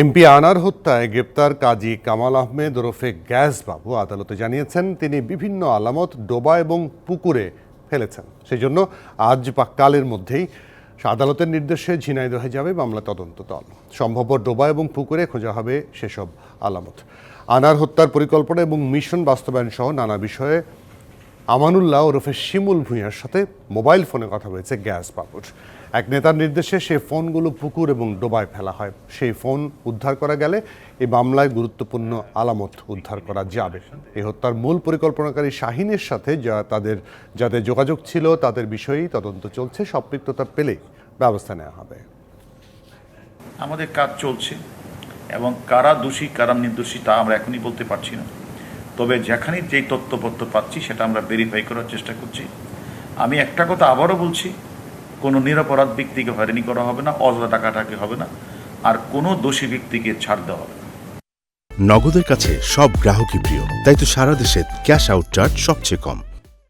MP আনার হত্যায় গ্রেপ্তার কাজী কামাল আহমেদ ওরফে গ্যাস বাবু আদালতে জানিয়েছেন তিনি বিভিন্ন আলামত, ডোবা এবং পুকুরে ফেলেছেন। সেই জন্য আজ বা কালের মধ্যেই আদালতের নির্দেশে ঝিনাইদহে যাবে মামলা তদন্ত দল। সম্ভব ডোবা এবং পুকুরে খোঁজা হবে সেসব আলামত। আনার হত্যার পরিকল্পনা এবং মিশন বাস্তবায়ন সহ নানা বিষয়ে আমানুল্লাহ ওরফে শিমুল ভূঁইয়ার সাথে মোবাইল ফোনে কথা হয়েছে গ্যাস বাবুর এক নেতার নির্দেশে সেই ফোনগুলো পুকুর এবং ডোবায় ফেলা হয়। সেই ফোন উদ্ধার করা গেলে এই মামলায় গুরুত্বপূর্ণ আলামত উদ্ধার করা যাবে। এই হত্যার মূল পরিকল্পনাকারী শাহিনের সাথে যা তাদের যাদের যোগাযোগ ছিল, তাদের বিষয়েই তদন্ত চলছে। সম্পৃক্ততা পেলে ব্যবস্থা নেওয়া হবে। আমাদের কাজ চলছে এবং কারা দোষী, কারা নির্দোষী তা আমরা এখনই বলতে পারছি না। তবে যেখানে যেই তথ্যপত্র পাচ্ছি, সেটা আমরা ভেরিফাই করার চেষ্টা করছি। আমি একটা কথা আবারও বলছি, কোনো নিরাপরাধ ব্যক্তিকে হয়রানি করা হবে না, অযথা টাকাটাকি হবে না, আর কোনো দোষী ব্যক্তিকে ছাড় দেওয়া হবে না। নগদের কাছে সব গ্রাহকই প্রিয়, তাই তো সারা দেশে ক্যাশ আউট চার্জ সবচেয়ে কম।